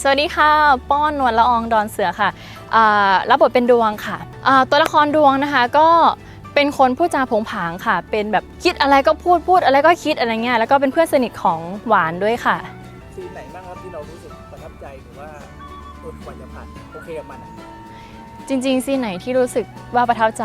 สวัสดีค่ะ ป้อนนวลละอองดอนเสือค่ะอ่ารับบทเป็นดวงค่ะอ่าตัวละครดวงนะคะก็เป็นคนพูดจาโผงผางค่ะ เป็นแบบคิดอะไรก็พูดพูดอะไรก็คิดอะไรเงี้ย แล้วก็เป็นเพื่อนสนิทของหวานด้วยค่ะ ซีนไหนบ้างครับที่เรารู้สึกประทับใจหรือว่าเออกว่าจะผ่านโอเคกับมันอะจริงๆ ซีนไหนที่รู้สึกว่าประทับใจ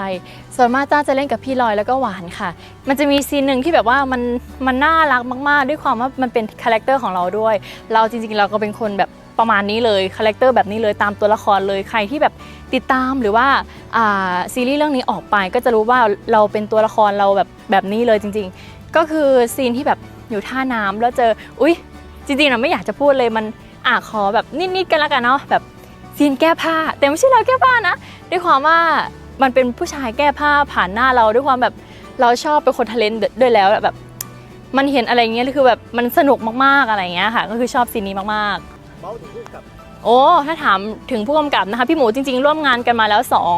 ส่วนมากต้าจะเล่นกับพี่ลอยแล้วก็หวานค่ะ มันจะมีซีนหนึ่งที่แบบว่ามันมันน่ารักมาก ๆ ด้วยความว่ามันเป็นคาแรคเตอร์ของเราด้วย เราจริงๆ เราก็เป็นคนแบบ ประมาณนี้เลยคาแรคเตอร์แบบนี้เลยตามตัวละครเลยใครที่แบบติดตามหรือว่าซีรีส์เรื่องนี้ออกไปก็จะรู้ว่าเราเป็นตัวละครเราแบบแบบนี้เลยจริง ๆ ก็คือซีนที่แบบอยู่ท่าน้ำแล้วเจออุ๊ยจริงๆเราไม่อยากจะพูดเลยมันอะขอแบบนิดๆกันแล้วกันเนาะแบบซีนแก้ผ้า แต่ไม่ใช่เราแก้ผ้านะด้วยความว่ามันเป็นผู้ชายแก้ผ้าผ่านหน้าเราด้วยความแบบเราชอบเป็นคนทะเลนด้วยแล้วแบบ มันเห็นอะไรเงี้ยคือแบบมันสนุกมากๆอะไรเงี้ยค่ะ ก็คือชอบซีนนี้มาก เมาส์ถึงพูดกับๆโอ้ถ้าถามถึงผู้กำกับนะคะ พี่หมูจริง ๆ ร่วมงานกันมาแล้วสอง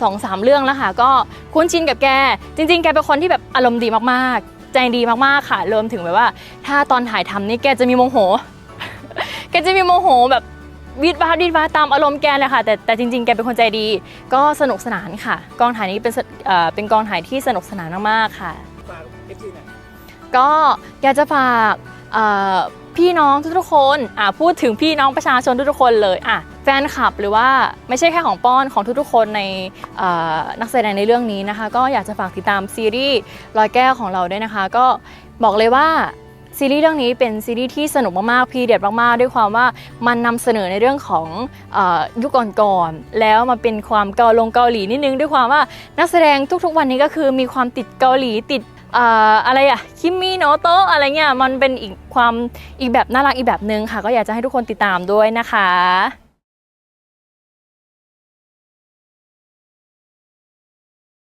สองสามเรื่องแล้วค่ะ ก็คุ้นชินกับแก จริง ๆ แกเป็นคนที่แบบอารมณ์ดีมากๆ ใจดีมากๆค่ะรวมถึงแบบว่า ถ้าตอนถ่ายทำนี่แกจะมีโมโห แกจะมีโมโหแบบวีดวาดวีดวาดตามอารมณ์แกเลยค่ะแต่แต่จริงๆ แกเป็นคนใจดี ก็สนุกสนานค่ะ กองถ่ายนี้เป็นสเอ่อเป็นกองถ่ายที่สนุกสนานมากๆค่ะ ฝากเอฟซีหน่อย ก็อยากจะฝากเอ่อ พี่น้องทุกๆคนอะพูดถึงพี่น้องประชาชนทุกๆคนเลยอะแฟนคลับหรือว่าไม่ใช่แค่ของป้อนของทุกๆคนในนักแสดงในเรื่องนี้นะคะ ก็อยากจะฝากติดตามซีรีส์รอยแก้วของเราด้วยนะคะ ก็บอกเลยว่าซีรีส์เรื่องนี้เป็นซีรีส์ที่สนุกมากๆ พีเด็ดมากๆ ด้วยความว่ามันนำเสนอในเรื่องของอยุคก่อนๆ แล้วมาเป็นความเกาลงเกาหลีนิดนึง ด้วยความว่านักแสดงทุกๆวันนี้ก็คือมีความติดเกาหลีติด อะไรอะคิมมี่โนโตะอะไรเงี้ยมันเป็นอีกความอีกแบบน่ารักอีกแบบนึงค่ะ ก็อยากจะให้ทุกคนติดตามด้วยนะคะ